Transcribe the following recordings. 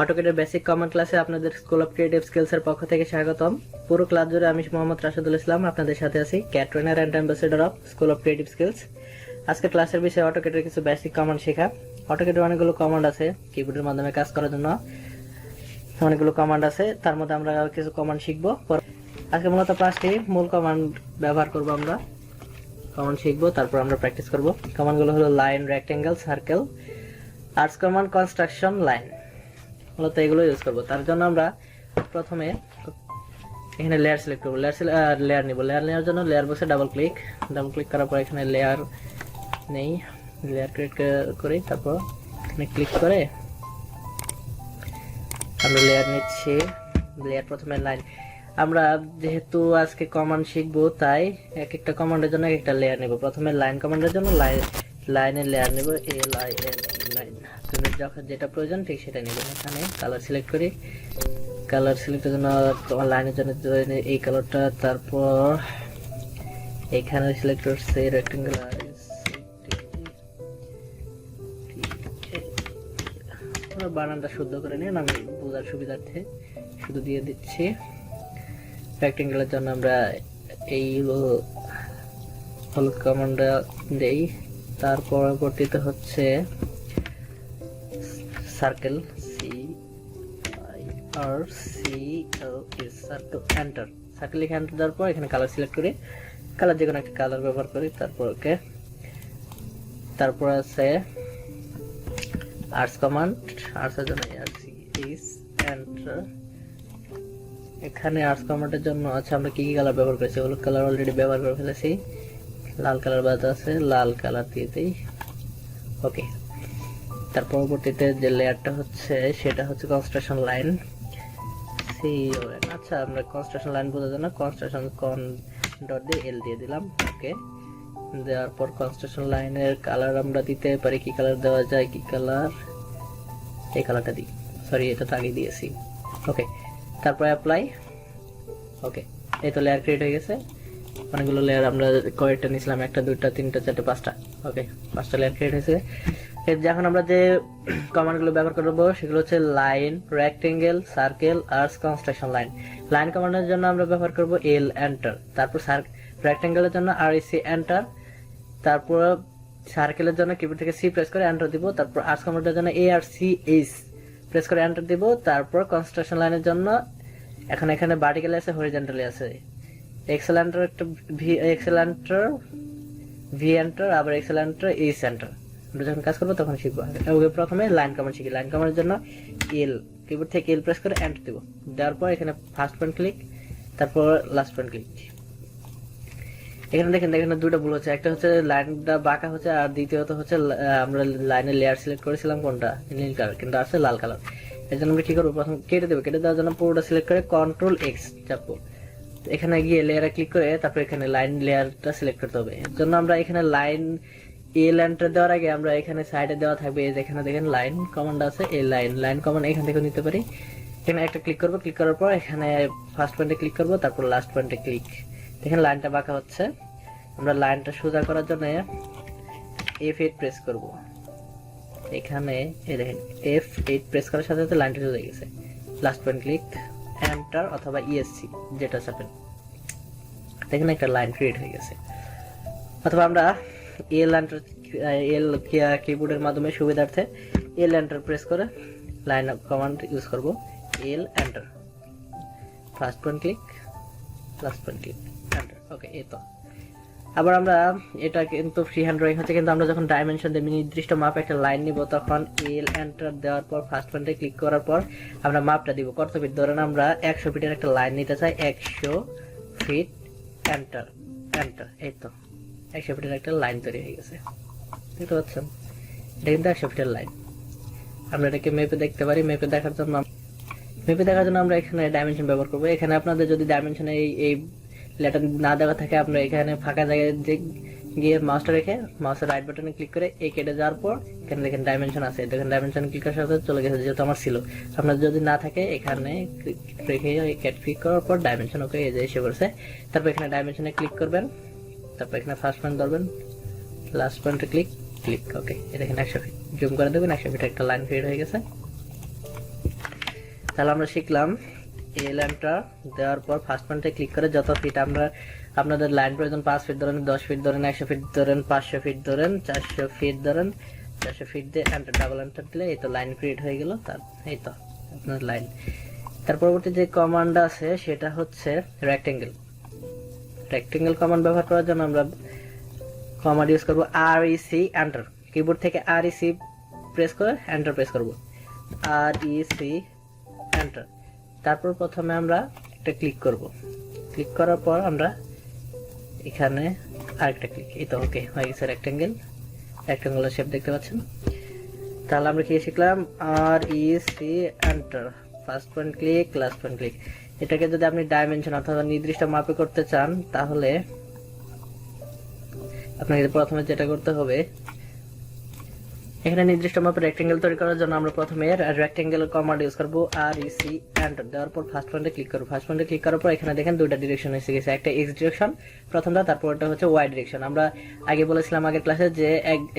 অটোকেটের basic common ক্লাসে আপনাদের school of creative skills এর পক্ষ থেকে স্বাগতম। পুরো ক্লাস জুড়ে আমি মোহাম্মদ রাশেদুল ইসলাম, আপনাদের সাথে আছি CAD trainer and ambassador of school of creative skills আজকে ক্লাসের বিষয়ে অটোকেটের কিছু বেসিক কমান্ড শেখা। অটোকেটের অনেকগুলো কমান্ড আছে কিবোর্ডের মাধ্যমে কাজ করার জন্য। অনেকগুলো কমান্ড আছে, তার মধ্যে আমরা কিছু কমান্ড শিখব। আজকে মূলত পাঁচটি মূল কমান্ড ব্যবহার করব আমরা। কমান্ড শিখব, তারপর আমরা প্র্যাকটিস করব। কমান্ডগুলো হলো line rectangle circle arcs command construction line মূলত এগুলো ইউজ করব। তার জন্য আমরা প্রথমে এখানে লেয়ার সিলেক্ট করব। লেয়ার লেয়ার নিব। লেয়ার নেওয়ার জন্য লেয়ার বসে ডাবল ক্লিক ডাবল ক্লিক করার পর এখানে লেয়ার নেই। লেয়ার ক্রিয়েট করি। তারপর এখানে ক্লিক করে আমরা লেয়ার নিচ্ছি। লেয়ার প্রথমে লাইন আমরা যেহেতু আজকে কমান্ড শিখব, তাই এক একটা কমান্ডের জন্য এক একটা লেয়ার নেব। প্রথমে লাইন কমান্ডের জন্য লাইন লাইনের লেয়ার নেব। এল আই এল লাইন আপনাদের যখন যেটা প্রয়োজন ঠিক সেটা নেবেন। এখানে কালার সিলেক্ট করি কালার সিলেক্টের জন্য তোমার লাইনের জন্য এই কালারটা তারপর এখানে সিলেক্ট করছে রেক্টেঙ্গুলার বানানটা শুদ্ধ করে নিন, আমি বোঝার সুবিধার্থে শুধু দিয়ে দিচ্ছি। রেক্টেঙ্গেলের জন্য আমরা এই হলুদ কমান্ডটা দেই। তার পরবর্তীতে হচ্ছে circle C I R C L S circle enter circle লিখে এন্টার দেওয়ার পর এখানে কালার সিলেক্ট করি কালার যে কোনো একটা কালার ব্যবহার করি তারপর ওকে তারপর আছে আর্টস কমান্ড আর্টসের জন্য আরসি ইস এন্টার এখানে আর্টস কমান্ডের জন্য আছে, আমরা কি কি কালার ব্যবহার করেছি? হলুদ কালার অলরেডি ব্যবহার করে ফেলেছি। লাল কালার বাদ আছে, লাল কালার দিয়ে দিই। ওকে তার পরবর্তীতে যে লেয়ারটা হচ্ছে, সেটা হচ্ছে কনস্ট্রাকশন লাইন সি আচ্ছা আমরা কনস্ট্রাকশন লাইন বোঝার জন্য কনস্ট্রাকশন কন ডট দিয়ে এল দিয়ে দিলাম ওকে দেওয়ার পর কনস্ট্রাকশন লাইনের কালার আমরা দিতে পারি, কি কালার দেওয়া যায়, কি কালার এই কালারটা দিই সরি এটা তো আগে দিয়েছি ওকে তারপর অ্যাপ্লাই ওকে এই তো লেয়ার ক্রিয়েট হয়ে গেছে, অনেকগুলো লেয়ার আমরা কয়েকটা নিয়েছিলাম, একটা, দুইটা, তিনটা, চারটে, পাঁচটা ওকে পাঁচটা লেয়ার ক্রিয়েট হয়েছে। এর যখন আমরা যে কমান্ডগুলো ব্যবহার করব, সেগুলো হচ্ছে line rectangle circle arcs construction line line কমান্ডের জন্য আমরা ব্যবহার করব এল এন্টার তারপর রেক্টেঙ্গেলের জন্য আর সি এন্টার তারপর সার্কেলের জন্য কিবোর্ড থেকে সি প্রেস করে এন্টার দিব। তারপর আর্টস কমান্ডের জন্য A R C H press করে এন্টার দিব। তারপর কনস্ট্রাকশন লাইনের জন্য এখন এখানে ভার্টিক্যালি আছে হরিজন্টালি আছে। এক্সেলেন্টার একটা ভি এক্সেলেন্টার ভি এন্টার আবার এক্সেলেন্টার এই সেন্টার আমরা যখন কাজ করব তখন শিখব। ওকে প্রথমে লাইন কমান্ড শিখি। লাইন কমান্ডের জন্য এল কিবোর্ড থেকে এল প্রেস করে এন্টার দিব। দেওয়ার পর এখানে ফার্স্ট পয়েন্ট ক্লিক তারপর লাস্ট পয়েন্ট ক্লিক এখানে দেখেন এখানে দুটো ভুল হচ্ছে। একটা হচ্ছে লাইনটা বাঁকা হচ্ছে আর দ্বিতীয়ত হচ্ছে আমরা লাইনের লেয়ার সিলেক্ট করেছিলাম কোনটা? নীল কালার কিন্তু আসছে লাল কালারের জন্য আমরা কি করব? প্রথম কেটে দেবো। কেটে দেওয়ার জন্য পুরোটা সিলেক্ট করে কন্ট্রোল এক্স চাপবো। এখানে গিয়ে লেয়ারে ক্লিক করে তারপর এখানে লাইন লেয়ারটা সিলেক্ট করতে হবে। এর জন্য আমরা এখানে লাইন এ লাইনটা দেওয়ার আগে আমরা এখানে সাইডে দেওয়া থাকবে, এই এখানে দেখেন লাইন কমান্ড আছে এই লাইন লাইন কমান্ড এখান থেকে নিতে পারি। এখানে একটা ক্লিক করব ক্লিক করার পর এখানে ফার্স্ট পয়েন্টে ক্লিক করব, তারপর লাস্ট পয়েন্টে ক্লিক দেখেন লাইনটা বাঁকা হচ্ছে। আমরা লাইনটা সোজা করার জন্য এফ এইট প্রেস করব। এখানে, এই দেখেন এফ এইট প্রেস করার সাথে সাথে লাইনটা সোজা গেছে। লাস্ট পয়েন্ট ক্লিক এন্টার অথবা ইএসসি যেটা চাপেন দেখেন একটা লাইন ক্রিয়েট হয়ে গেছে। অথবা আমরা এল এল কিবোর্ডের মাধ্যমে সুবিধার্থে এল এন্টার প্রেস করে লাইন আপ কমান্ড ইউজ করব। L enter first point click last point click enter okay এই তো। আবার আমরা এটা কিন্তু ফ্রি হ্যান্ড ড্রয়িং হচ্ছে, কিন্তু আমরা যখন ডাইমেনশন দেব নির্দিষ্ট মাপ একটা লাইন নিব, তখন এল এন্টার দেওয়ার পর ফার্স্ট পয়েন্টে ক্লিক করার পর আমরা মাপটা দিব। কত ফিট ধরেন আমরা একশো ফিটের একটা লাইন নিতে চাই, একশো ফিট এন্টার এন্টার এই তো। একশো ফিটের একটা লাইন তৈরি হয়ে গেছে। দেখতে পাচ্ছেন? এটা কিন্তু একশো ফিটের লাইন। আমরা এটাকে মেপে দেখতে পারি। মেপে দেখার জন্য মেপে দেখার জন্য আমরা এখানে ডাইমেনশন ব্যবহার করব। এখানে আপনাদের যদি ডাইমেনশনে এই এই লেটার না দেওয়া থাকে, আমরা এখানে ফাঁকা জায়গায় গিয়ে মাউসটা রেখে মাউসের রাইট বাটনে ক্লিক করে এই কেটে যাওয়ার পর এখানে দেখেন ডাইমেনশন আছে। দেখেন ডাইমেনশন ক্লিক করার সাথে চলে গেছে, যেহেতু আমার ছিল। আপনার যদি না থাকে, এখানে রেখে ক্যাট ক্লিক করার পর ডাইমেনশন ওকে এই যে এসে পড়ছে। তারপর এখানে ডাইমেনশনে ক্লিক করবেন। তারপর এখানে ফার্স্ট পয়েন্ট ধরবেন লাস্ট পয়েন্টে ক্লিক ক্লিক ওকে এটা এখানে একশো ফিট জুম করে দেবেন, একশো ফিট একটা লাইন ক্রিয়েট হয়ে গেছে। তাহলে আমরা শিখলাম এই লাইনটা দেওয়ার পর ফার্স্ট পয়েন্টে ক্লিক করে যত ফিট আমরা, আপনাদের লাইন প্রয়োজন পাঁচ ফিট ধরেন, দশ ফিট ধরেন, একশো ফিট ধরেন, পাঁচশো ফিট ধরেন, চারশো ফিট ধরেন, চারশো ফিট দিয়ে এন্টার ডাবল এন্টার দিলে এই তো লাইন ক্রিয়েট হয়ে গেল, তার, এই তো আপনার লাইন তার পরবর্তী যে কমান্ড আছে, সেটা হচ্ছে রেক্টেঙ্গেল রেক্টেঙ্গেল কমান্ড ব্যবহার করার জন্য আমরা কমান্ড ইউজ করব R E C enter keyboard থেকে আর ই সি প্রেস করে এন্টার প্রেস করব। আর ই সি এন্টার তারপর প্রথমে আমরা একটা ক্লিক করব। ক্লিক করার পর আমরা এখানে আরেকটা ক্লিক এই তো ওকে হয়ে গেছে রেক্টেঙ্গেল রেক্টেঙ্গুলার শেপ দেখতে পাচ্ছেন। তাহলে আমরা কি শিখলাম? R E C enter first point click last point click এটাকে যদি আপনি ডাইমেনশন অথবা নির্দিষ্ট মাপে করতে চান, তাহলে আপনাকে প্রথমে যেটা করতে হবে, এখানে নির্দিষ্ট মাপে রেক্টেঙ্গেল তৈরি করার জন্য আমরা প্রথমে রেক্টেঙ্গেল কমান্ড ইউজ করব আর ই সি এন্টার দেওয়ার পর ফার্স্ট পয়েন্টে ক্লিক করব। ফার্স্ট পয়েন্টে ক্লিক করার পর এখানে দেখেন দুইটা ডিরেকশন এসে গেছে, একটা এক্স ডিরেকশন প্রথমটা, তারপরটা হচ্ছে ওয়াই ডিরেকশন আমরা আগে বলেছিলাম আগের ক্লাসে যে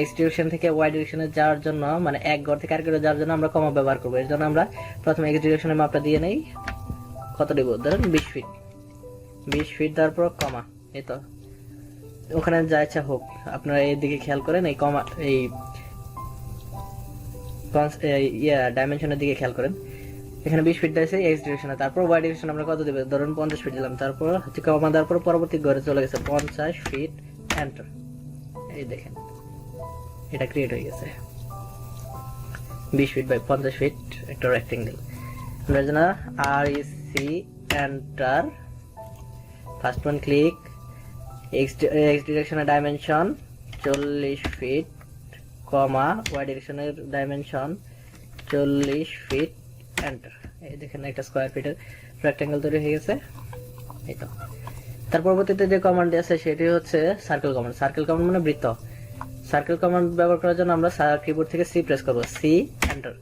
এক্স ডিরেকশন থেকে ওয়াই ডিরেকশনে যাওয়ার জন্য মানে এক ঘর থেকে ঘরে যাওয়ার জন্য আমরা কমা ব্যবহার করব। এর জন্য আমরা প্রথমে এক্স ডিরেকশনের মাপটা দিয়ে নেই। কত দেবো? ধরেন বিশ ফিট বিশ ফিট দেওয়ার পর কমা, এই তো। ওখানে যা ইচ্ছা হোক, আপনারা এই দিকে খেয়াল করেন, এই কমা, এই ইয়া ডাইমেনশনের দিকে খেয়াল করেন। এখানে বিশ ফিট দিয়েছে এক্স ডিরেকশনে তারপর ওয়াই ডিরেকশন আমরা কত দেবে? ধরুন পঞ্চাশ ফিট দিলাম। তারপর হচ্ছে কমা দেওয়ার পর পরবর্তী ঘরে চলে গেছে পঞ্চাশ ফিট এন্টার এই দেখেন, এটা ক্রিয়েট হয়ে গেছে। বিশ ফিট বাই পঞ্চাশ ফিট একটা রেক্টেঙ্গেল আমরা জন্য R E C enter first one click X X ডিরেকশনের dimension চল্লিশ ফিট কমা ওয়াই ডিরেকশনের ডাইমেনশন চল্লিশ ফিট এন্টার এই দেখেন একটা স্কোয়ার ফিটের রেক্টেঙ্গেল তৈরি হয়ে গেছে। এই তো। তার পরবর্তীতে যে কমান্ড আছে, সেটি হচ্ছে সার্কেল কমান্ড সার্কেল কমান্ড মানে বৃত্ত। সার্কেল কমান্ড ব্যবহার করার জন্য আমরা কিবোর্ড থেকে সি প্রেস করব। সি এন্টার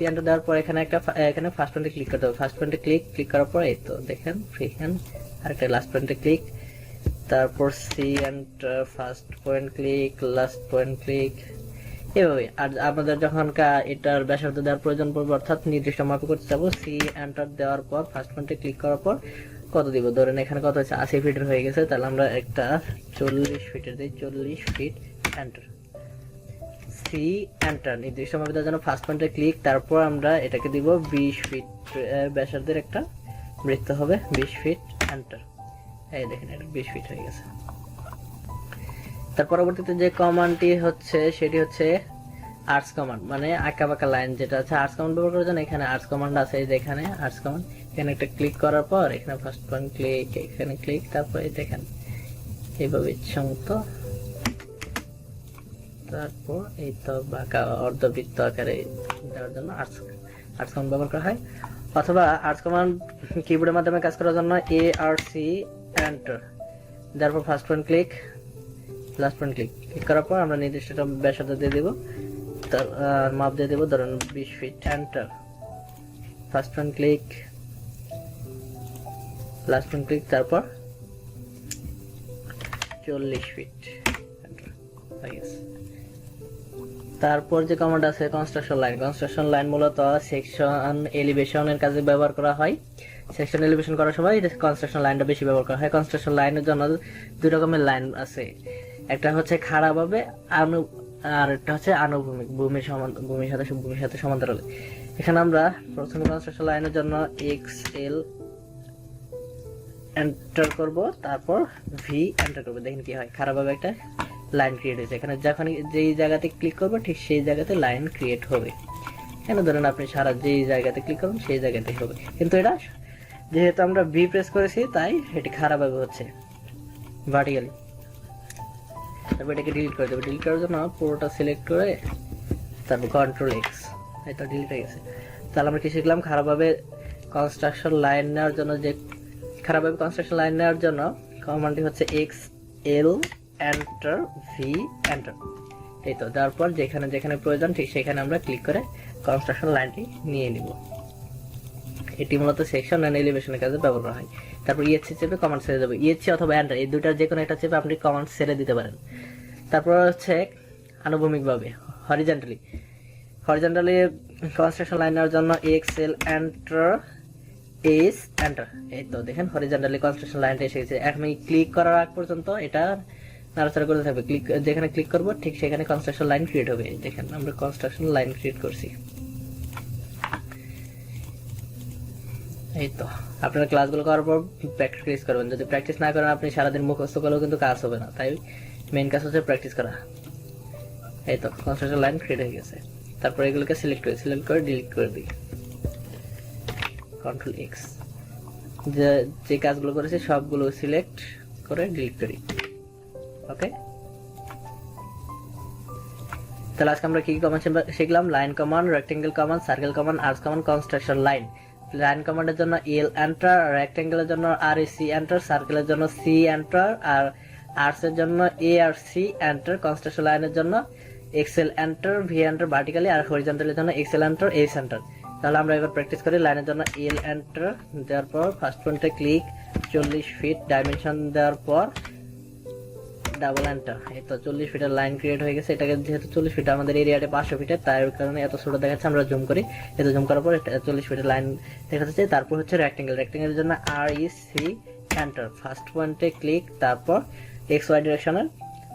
সি এন্টার দেওয়ার পর এখানে একটা এখানে ফার্স্ট পয়েন্টে ক্লিক করতে হবে। ফার্স্ট পয়েন্টে ক্লিক ক্লিক করার পর এই তো দেখেন ফ্রি হ্যান্ড আর একটা লাস্ট পয়েন্টে ক্লিক তারপর C enter first point click last point click এভাবে আর আমাদের যখন এটার ব্যাসার্ধ দেওয়ার প্রয়োজন পড়বে, অর্থাৎ নির্দিষ্ট মাপে করতে যাব সি এন্টার দেওয়ার পর ফার্স্ট পয়েন্টে ক্লিক করার পর কত দিব? ধরেন এখানে কত হচ্ছে আশি ফিটের হয়ে গেছে, তাহলে আমরা একটা চল্লিশ ফিটের দিই, চল্লিশ ফিট এন্টার সি এন্টার নির্দিষ্ট মাপে জন্য ফার্স্ট পয়েন্টে ক্লিক তারপর আমরা এটাকে দিব বিশ ফিট ব্যাসার্ধের একটা বৃত্ত হবে, বিশ ফিট এন্টার এই দেখেন, এটা বিশ ফিট হয়ে গেছে। তার পরবর্তীতে যে কমান্ডটি হচ্ছে, সেটি হচ্ছে আর্টস কমান্ড মানে আঁকা বাঁকা লাইন যেটা আছে আর্টস কমান্ড ব্যবহার করার জন্য এখানে আর্টস কমান্ড আছে, এই যে এখানে আর্টস কমান্ড এখানে একটা ক্লিক করার পর, এখানে ফার্স্ট পয়েন্ট ক্লিক এখানে ক্লিক তারপর দেখেন, এইভাবে ইচ্ছা মতো তারপর এই তো বাঁকা অর্ধবৃত্ত আকারে দেওয়ার জন্য আর্টস আর্টস কমান্ড ব্যবহার করা হয়। অথবা আর্টস কমান্ড কিবোর্ডের মাধ্যমে কাজ করার জন্য এ আর সি এন্টার তারপর first point click last point click click করার পর আমরা নির্দিষ্ট একটা ব্যাসার্ধ দিয়ে দেবো। তার মাপ দিয়ে দেবো, ধরুন বিশ feet enter first point click last point click তারপর চল্লিশ ফিট তারপর যে কমান্ড আছে কনস্ট্রাকশন লাইন কনস্ট্রাকশন লাইন মূলত সেকশন এলিভেশনের কাজে ব্যবহার করা হয়। সেকশন এলিভেশন করার সময় কনস্ট্রাকশন লাইনটা বেশি ব্যবহার করা হয়। কনস্ট্রাকশন লাইনের জন্য দুই রকমের লাইন আছে। একটা হচ্ছে খাড়াভাবে আনু, আর একটা হচ্ছে আনুভূমিক ভূমির সমান, ভূমির সাথে ভূমির সাথে সমান্তরালে। এখানে আমরা প্রথমে কনস্ট্রাকশন লাইনের জন্য এক্স এল এন্টার করব, তারপর ভি এন্টার করব। দেখেন কি হয়। খারাপভাবে একটা লাইন ক্রিয়েট হয়েছে। এখানে যখন যেই জায়গাতে ক্লিক করব, ঠিক সেই জায়গাতে লাইন ক্রিয়েট হবে। কেন? ধরেন আপনি সারা যেই জায়গাতে ক্লিক করবেন, সেই জায়গাতেই হবে। কিন্তু এটা, যেহেতু আমরা ভি প্রেস করেছি, তাই এটি খারাপভাবে হচ্ছে ভার্টিক্যালি তারপর এটাকে ডিলিট করে দেবো। ডিলিট করার জন্য পুরোটা সিলেক্ট করে তারপর কন্ট্রোল এক্স এই তো ডিলিট হয়ে গেছে। তাহলে আমরা কি শিখলাম? খারাপভাবে কনস্ট্রাকশন লাইন নেওয়ার জন্য যে, খারাপভাবে কনস্ট্রাকশন লাইন নেওয়ার জন্য কমান্ডটি হচ্ছে X L enter V enter এই তো, তারপর যেখানে যেখানে প্রয়োজন ঠিক সেখানে আমরা ক্লিক করে কনস্ট্রাকশন লাইনটি নিয়ে নিব। এটি মূলত সেকশন অ্যান্ড এলিভেশনের কাজে ব্যবহার করা হয়। তারপর ইএসসি চেপে কমান্ড ছেড়ে দেবে। ইএসসি অথবা এন্টার এই দুটার যে কোনো একটা চেপে আপনি কমান্ড ছেড়ে দিতে পারেন। তারপর হচ্ছে আনুভূমিকভাবে হরিজেন্টালি হরিজেন্টালি কনস্ট্রাকশন লাইনের জন্য এক্সেল এন্টার এস এন্টার এই তো, দেখেন হরিজন্টালি কনস্ট্রাকশন লাইনটা এসে গেছে। এখন ক্লিক করার আগ পর্যন্ত এটা নাড়াচাড়া করতে থাকবে। ক্লিক যেখানে ক্লিক করব, ঠিক সেখানে কনস্ট্রাকশন লাইন ক্রিয়েট হবে। দেখেন, আমরা কনস্ট্রাকশন লাইন ক্রিয়েট করছি। এই তো, আপনারা ক্লাসগুলো করার পর প্র্যাকটিস করবেন। যদি প্র্যাকটিস না করেন, আপনি সারাদিন মুখস্থ করলেও কিন্তু কাজ হবে না। তাই মেইন কাজ হচ্ছে প্র্যাকটিস করা। এই তো কনস্ট্রাকশন লাইন ক্রিয়েট হয়ে গেছে। তারপর এগুলোকে সিলেক্ট করে সিলেক্ট করে ডিলিট করে দিই। কন্ট্রোল এক্স যে কাজগুলো করেছে, সবগুলো সিলেক্ট করে ডিলিট করি ওকে তাহলে আজকে আমরা কি কি কমান্ড শিখলাম line command rectangle command circle command arcs command construction line line কমান্ডের জন্য এল এন্টার রেক্টেঙ্গেলের জন্য আর এ সি এন্টার সার্কেলের জন্য সি এন্টার আর আর্টস এর জন্য A R C enter construction লাইনের জন্য X L enter V enter vertically আর হরিজন্টালের জন্য এক্সেল এন্টার এ সেন্টার তাহলে আমরা এবার প্র্যাকটিস করি লাইনের জন্য এল এন্টার দেওয়ার পর ফার্স্ট পয়েন্টে ক্লিক চল্লিশ ফিট ডাইমেনশন দেওয়ার পর ডাবল এন্টার এই তো চল্লিশ ফিটের লাইন ক্রিয়েট হয়ে গেছে। এটাকে যেহেতু চল্লিশ ফিট আমাদের এরিয়াটা পাঁচশো ফিটের ওই কারণে এত ছোট দেখাচ্ছে। আমরা জুম করি। এত জুম করার পর চল্লিশ ফিটের লাইন দেখা যাচ্ছে তারপর হচ্ছে রেক্টেঙ্গেল রেক্টেঙ্গেলের জন্য R E C enter first পয়েন্টে ক্লিক তারপর এক্স ওয়াই ডিরেকশনের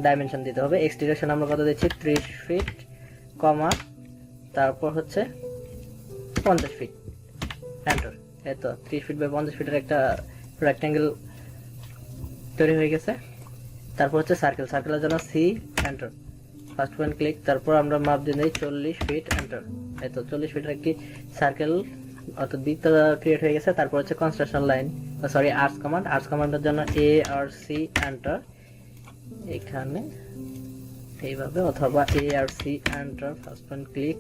ডাইমেনশন দিতে হবে। এক্স ডিরেকশন আমরা কত দিচ্ছি? ত্রিশ ফিট কমা তারপর হচ্ছে পঞ্চাশ ফিট। এন্টার এই তো, ত্রিশ ফিট বাই পঞ্চাশ ফিটের একটা রেক্টেঙ্গেল তৈরি হয়ে গেছে। তারপর হচ্ছে সার্কেল সার্কেলের জন্য C enter first point click তারপর আমরা মাপ দিয়ে দিই চল্লিশ ফিট এন্টার এই তো চল্লিশ ফিটের একটি সার্কেল অর্থাৎ বৃত্ত ক্রিয়েট হয়ে গেছে, তারপর হচ্ছে construction line sorry arcs command arcs কমান্ডের জন্য এ আর সি এন্টার এখানে এইভাবে অথবা A R C enter first point click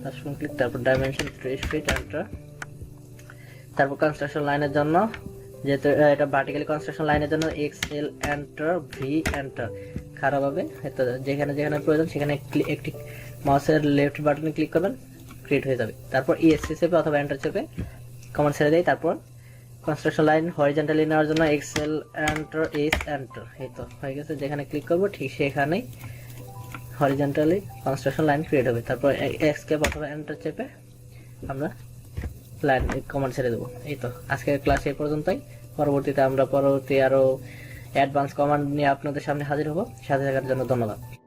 first point click তারপর ডাইমেনশন ত্রিশ ফিট এন্টার তারপর কনস্ট্রাকশন লাইনের জন্য যেহেতু এটা ভার্টিক্যালি কনস্ট্রাকশন লাইনের জন্য X L enter V enter খারাপ হবে। যেখানে যেখানে প্রয়োজন সেখানে একটি মাউসের লেফট বাটনে ক্লিক করবেন ক্রিয়েট হয়ে যাবে। তারপর ইএসসি চেপে অথবা এন্টার চেপে কমান্ড ছেড়ে দেয়, তারপর কনস্ট্রাকশন লাইন হরিজেন্টালি নেওয়ার জন্য এক্সেল এন্টার এস এন্টার এই তো, হয়ে গেছে। যেখানে ক্লিক করব, ঠিক সেখানেই হরিজেন্টালি কনস্ট্রাকশন লাইন ক্রিয়েট হবে। তারপর এক্সকেপ অথবা এন্টার চেপে আমরা লাইন কমান্ড ছেড়ে দেবো। এই তো, আজকের ক্লাস এই পর্যন্তই। পরবর্তীতে আমরা পরবর্তী আরও অ্যাডভান্স কমান্ড নিয়ে আপনাদের সামনে হাজির হব। সাথে থাকার জন্য ধন্যবাদ।